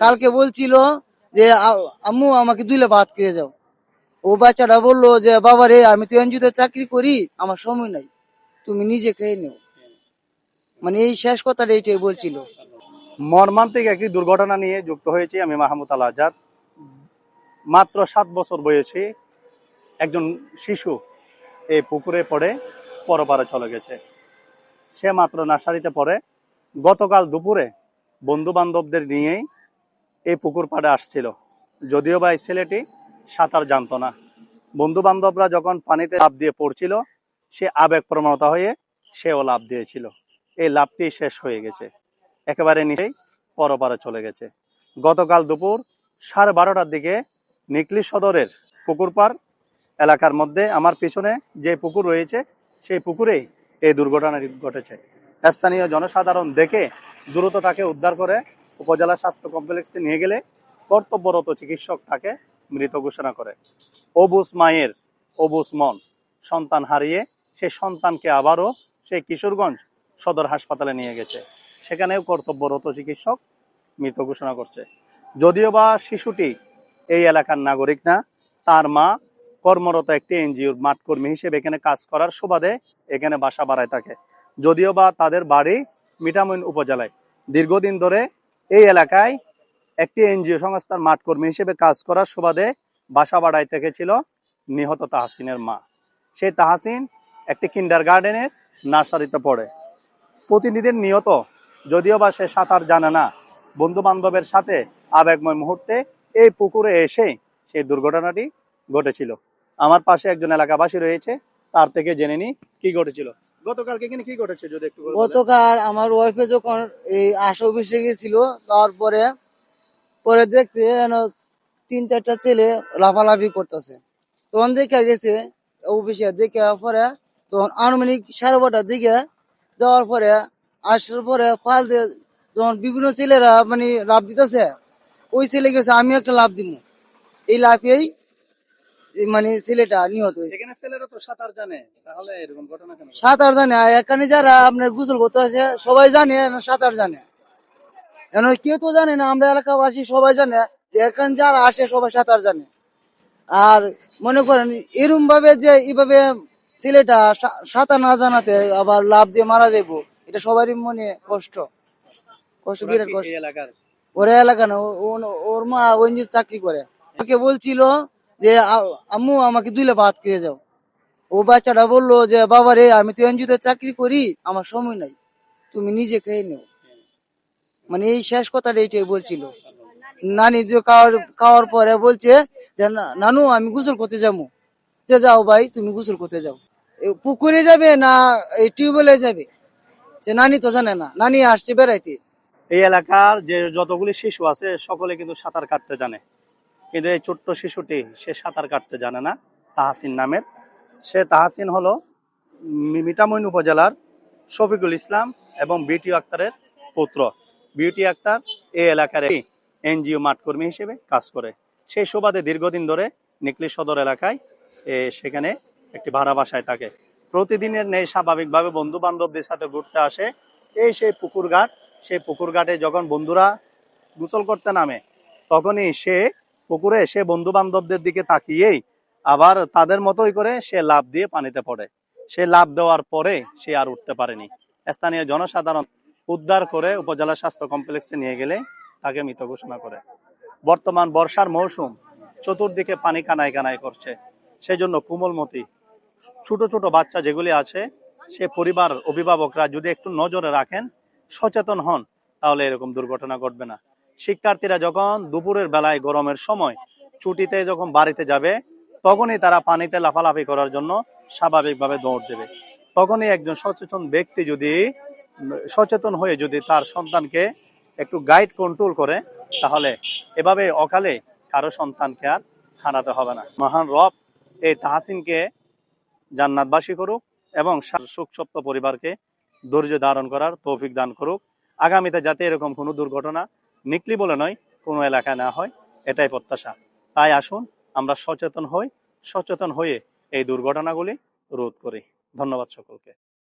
কালকে বলছিল যে আম্মু আমাকে দুইলে ভাত খেয়ে যাও। ও বাচ্চাটা বলল যে বাবা রে আমি তো এনজিওতে চাকরি করি আমার সময় নাই। তুমি নিজে খেয়ে নেও। মানে এই শেষ কথাটা এইটাই বলছিল। মর্মান্তিক একটি দুর্ঘটনা নিয়ে যুক্ত হয়েছি আমি মাহমুদ আল আজাদ। মাত্র সাত বছর বয়সে একজন শিশু এই পুকুরে পড়ে পরপারে চলে গেছে। সে মাত্র নার্সারিতে পড়ে। গতকাল দুপুরে বন্ধু বান্ধবদের নিয়েই পুকুর পাড়ে আসছিল। যদিও বা এই ছেলেটি সাঁতার জানতো না। বন্ধু বান্ধবরা যখন পানিতে লাভ দিয়ে পড়ছিল, সে আবেগ প্রবণতা হয়ে সেও লাভ দিয়েছিল। এই লাভটি শেষ হয়ে গেছে। একেবারে নিচেই পরপারে চলে গেছে। গতকাল দুপুর সাড়ে বারোটার দিকে নিকলি সদরের পুকুর পাড় এলাকার মধ্যে আমার পিছনে যে পুকুর রয়েছে, সেই পুকুরেই এই দুর্ঘটনাটি ঘটেছে। স্থানীয় জনসাধারণ দেখে দ্রুত তাকে উদ্ধার করে উপজেলা স্বাস্থ্য কমপ্লেক্সে নিয়ে গেলে কর্তব্যরত চিকিৎসক তাকে মৃত ঘোষণা করে। অবুস মায়ের অবুস মন সন্তান হারিয়ে সেই সন্তানকে আবারও সেই কিশোরগঞ্জ সদর হাসপাতালে নিয়ে গেছে। সেখানেও কর্তব্যরত চিকিৎসক মৃত ঘোষণা করছে। যদিও বা শিশুটি এই এলাকার নাগরিক না, তার মা কর্মরত একটি এনজিওর মাঠকর্মী হিসেবে এখানে কাজ করার সুবাদে এখানে বাসা বাড়ায় থাকে যদিও বা তাদের বাড়ি মিঠামইন উপজেলায়। দীর্ঘদিন ধরে এই এলাকায় একটি এনজিও সংস্থার মাঠকর্মী হিসেবে কাজ করার সুবাদে বাসা বাড়ায় থেকেছিল নিহত তাহসিনের মা। সেই তাহাসিন একটি কিন্ডার গার্ডেনের নার্সারিতে পড়ে। প্রতিনিধির নিহত যদিও বা সে সাঁতার জানে না বন্ধু বান্ধবের সাথে আবেগময় মুহূর্তে এই পুকুরে এসে সেই দুর্ঘটনাটি ঘটেছিল। আমার পাশে একজন এলাকাবাসী রয়েছে, তার থেকে জেনে নি কি ঘটেছিল। গতকাল আমার ওয়াইফে যখন এই আশা অফিসে গেছিল, তারপরে, পরে দেখছে যেন তিন চারটা ছেলে লাফালাফি করতেছে। তখন দেখে গেছে অফিসে দেখে পরে, তখন আনুমানিক সাড়ে বারোটার দিকে যাওয়ার পরে, আসার পরে ফাল দিয়ে যখন বিভিন্ন ছেলেরা মানে লাভ দিতেছে, ওই ছেলে গেছে, আমি একটা লাভ দিব এই লাফিয়েই এই মানে ছেলেটা নিহত হয়েছে। এখানে ছেলেরা তো সাঁতার জানে তাহলে এরকম ঘটনা কেন? সাঁতার জানে আর এখানে যারা আপনার গোসল করতে আছে সবাই জানে সাঁতার জানে। কেন কেউ তো জানে না আমরা এলাকাবাসী সবাই জানে যে এখানে যারা আসে সবাই সাঁতার জানে। আর মনে করেন এরম ভাবে যে এইভাবে ছেলেটা সাঁতার না জানাতে আবার লাভ দিয়ে মারা যাইবো এটা সবারই মনে কষ্ট। কষ্ট বিরাট কষ্ট। ওর এলাকা না ওর মা ওই চাকরি করে। ওকে বলছিল যে আম্মু, আমাকে দুইলে ভাত খেয়ে যাও। ও বাচ্চাটা বলল যে বাবা রে আমি তো এনজিওতে চাকরি করি, আমার সময় নাই। তুমি নিজে খেয়ে নেও। মানে এই শেষ কথাটা এইটাই বলছিল। নানি যে খাওয়ার খাওয়ার পরে বলছে যে নানু, আমি গোসল করতে যাব। তে যাও ভাই, তুমি গোসল করতে যাও। পুকুরে যাবে না, এই টিউবওয়েলে যাবে? যে, নানি তো জানে না। নানি আসছে বেড়াইতে। এই এলাকার যে যতগুলি শিশু আছে, সকলে কিন্তু সাঁতার কাটতে জানে। কিন্তু এই ছোট্ট শিশুটি, সে সাঁতার কাটতে জানে না, তাহাসিন নামের। সে তাহাসিন হলো মি- মিঠামইন উপজেলার শফিকুল ইসলাম এবং বিটি আক্তারের পুত্র। বিউটি আক্তার এই এলাকার এনজিও মাঠকর্মী হিসেবে কাজ করে। সেই সুবাদে দীর্ঘদিন ধরে নিকলি সদর এলাকায় সেখানে একটি ভাড়া বাসায় থাকে। প্রতিদিনের নেই স্বাভাবিকভাবে বন্ধু বান্ধবদের সাথে ঘুরতে আসে। এই সেই পুকুর ঘাট, সেই পুকুর ঘাটে যখন বন্ধুরা গোসল করতে নামে, তখনই সে পুকুরে সে বন্ধু বান্ধবদের দিকে তাকিয়েই আবার তাদের মতোই করে সে লাভ দিয়ে পানিতে পড়ে। সে লাভ দেওয়ার পরে সে আর উঠতে পারেনি। স্থানীয় জনসাধারণ উদ্ধার করে উপজেলা স্বাস্থ্য কমপ্লেক্সে নিয়ে গেলে তাকে মৃত ঘোষণা করে। বর্তমান বর্ষার মৌসুম চতুর্দিকে পানি কানায় কানায় করছে। সেজন্য কোমলমতি, ছোট ছোট বাচ্চা যেগুলি আছে, সে পরিবার অভিভাবকরা যদি একটু নজরে রাখেন, সচেতন হন, তাহলে এরকম দুর্ঘটনা ঘটবে না। শিক্ষার্থীরা যখন দুপুরের বেলায় গরমের সময় ছুটিতে যখন বাড়িতে যাবে, তখনই তারা পানিতে লাফালাফি করার জন্য স্বাভাবিকভাবে দৌড় দেবে। তখনই একজন সচেতন ব্যক্তি যদি, সচেতন হয়ে যদি তার সন্তানকে একটু গাইড কন্ট্রোল করে, তাহলে এভাবে অকালে কারও সন্তানকে আর হারাতে হবে না। মহান রব এই তাহাসিনকে জান্নাতবাসী করুক এবং সুখসপ্ত পরিবারকে ধৈর্য ধারণ করার তৌফিক দান করুক। আগামীতে যাতে এরকম কোনো দুর্ঘটনা নিকলি বলে নয়, কোনো এলাকায় না হয়, এটাই প্রত্যাশা। তাই আসুন, আমরা সচেতন হই, সচেতন হয়ে এই দুর্ঘটনাগুলি রোধ করি। ধন্যবাদ সকলকে।